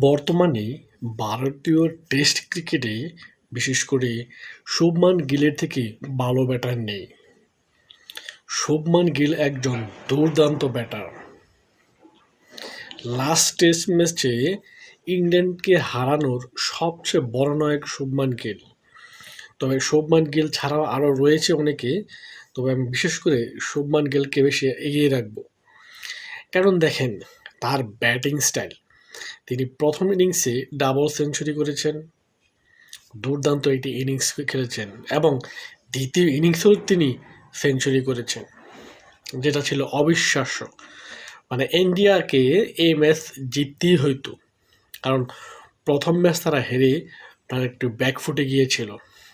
বর্তমানে ভারতীয় টেস্ট ক্রিকেটে, বিশেষ করে শুভমান গিলের থেকে ভালো ব্যাটার নেই। শুভমান গিল একজন দুর্দান্ত ব্যাটার। লাস্ট টেস্ট ম্যাচে ইংল্যান্ডকে হারানোর সবচেয়ে বড় নায়ক শুভমান গিল। তবে শুভমান গিল ছাড়াও আরও রয়েছে অনেকে, তবে আমি বিশেষ করে শুভমান গিলকে বেশি এগিয়ে রাখব। কারণ দেখেন, তার ব্যাটিং স্টাইল তিনি প্রথম ইনিংসে ডাবল সেঞ্চুরি করেছেন, দুর্দান্ত একটি ইনিংস খেলেছেন এবং দ্বিতীয় ইনিংসেও তিনি সেঞ্চুরি করেছেন, যেটা ছিল অবিশ্বাস্য। মানে ইন্ডিয়াকে এই ম্যাচ জিততেই হইতো, কারণ প্রথম ম্যাচ তারা হেরে তারা একটু ব্যাকফুটে গিয়েছিল।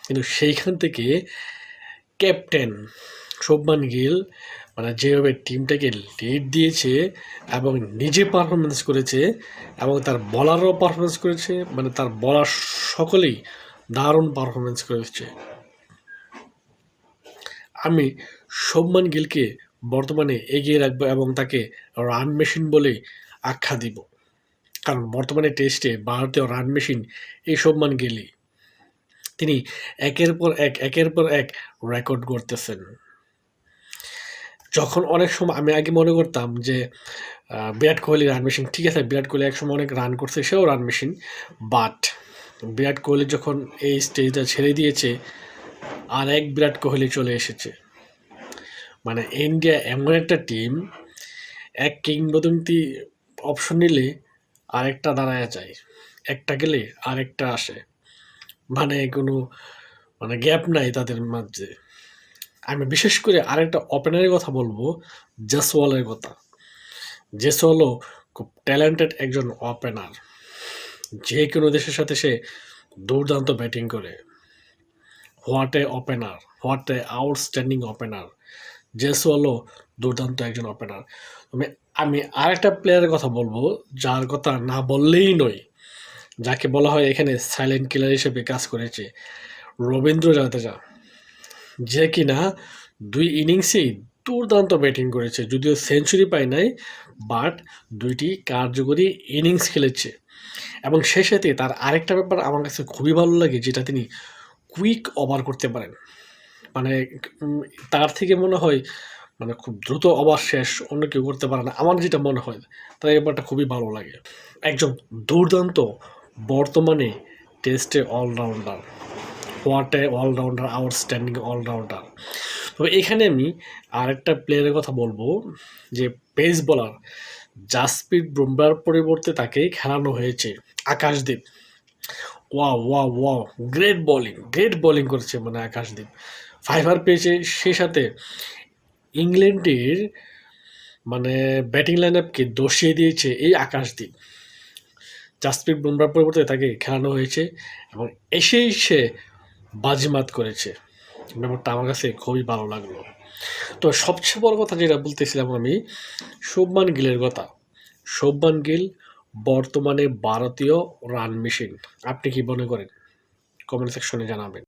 কিন্তু সেইখান থেকে ক্যাপ্টেন শুভমান গিল মানে যেভাবে টিমটাকে লিড দিয়েছে এবং নিজে পারফরমেন্স করেছে এবং তার বলারও পারফরমেন্স করেছে মানে তার বলার সকলেই দারুণ পারফরমেন্স করেছে। আমি শুভমান গিলকে বর্তমানে এগিয়ে রাখব এবং তাকে রান মেশিন বলে আখ্যা দিব। কারণ বর্তমানে টেস্টে ভারতীয় রান মেশিন এই শুভমান গিলই। তিনি একের পর এক, একের পর এক রেকর্ড করতেছেন যখন অনেক সময় আমি আগে মনে করতাম যে বিরাট কোহলি রান মেশিন ঠিক আছে, বিরাট কোহলি একসময় অনেক রান করছে, সেও run machine but Virat Kohli যখন এই স্টেজটা ছেড়ে দিয়েছে, আর এক বিরাট কোহলি চলে এসেছে। মানে ইন্ডিয়া এমন একটা টিম এক কিংবদন্তি অপশন নিলে আরেকটা দাঁড়ায় যায়, একটা গেলে আরেকটা আসে। মানে কোনো মানে গ্যাপ নাই তাদের মাঝে। আমি বিশেষ করে আরেকটা ওপেনারের কথা বলব জেসওয়ালের কথা। জেসওয়ালও খুব ট্যালেন্টেড একজন ওপেনার যে কোনো দেশের সাথে সে দুর্দান্ত ব্যাটিং করে। What a opener what a outstanding opener জেসওয়ালও দুর্দান্ত একজন ওপেনার আমি আমি আরেকটা প্লেয়ারের কথা বলব, যার কথা না বললেই নয়, যাকে বলা হয় এখানে সাইলেন্ট কিলার হিসেবে কাজ করেছে রবীন্দ্র জাদেজা যে কিনা দুই ইনিংসেই দুর্দান্ত ব্যাটিং করেছে, যদিও সেঞ্চুরি পায় নাই, বাট দুইটি কার্যকরী ইনিংস খেলেছে। এবং সেই সাথে তার আরেকটা ব্যাপার আমার কাছে খুবই ভালো লাগে, যেটা তিনি কুইক ওভার করতে পারেন। মানে তার থেকে মনে হয় মানে খুব দ্রুত ওভার শেষ, অন্য কেউ করতে পারে না, আমার যেটা মনে হয় তার এই ব্যাপারটা খুবই ভালো লাগে। একজন দুর্দান্ত বর্তমানে টেস্টে allrounder. What a allrounder outstanding allrounder তবে এখানে আমি আরেকটা প্লেয়ারের কথা বলব, যে পেস বলার জাসপ্রীত বুমরার পরিবর্তে তাকে খেলানো হয়েছে আকাশদীপ ওয়া ওয়া ওয়া গ্রেট বোলিং গ্রেট বোলিং করেছে মানে আকাশদীপ ফাইভার পেয়েছে সে সাথে ইংল্যান্ডের মানে ব্যাটিং লাইন আপকে দর্শিয়ে দিয়েছে এই আকাশদীপ জাসপ্রীত বুমরার পরিবর্তে তাকে খেলানো হয়েছে এবং এসেই সে বাজিমাত করেছে। ব্যাপারটা আমার কাছে খুবই ভালো লাগল। তো সবচেয়ে বড় কথা যেটা বলতেছিলাম আমি, শুভমান গিলের কথা। শুভমান গিল বর্তমানে ভারতীয় রান মেশিন আপনি কি মনে করেন? কমেন্ট সেকশনে জানাবেন।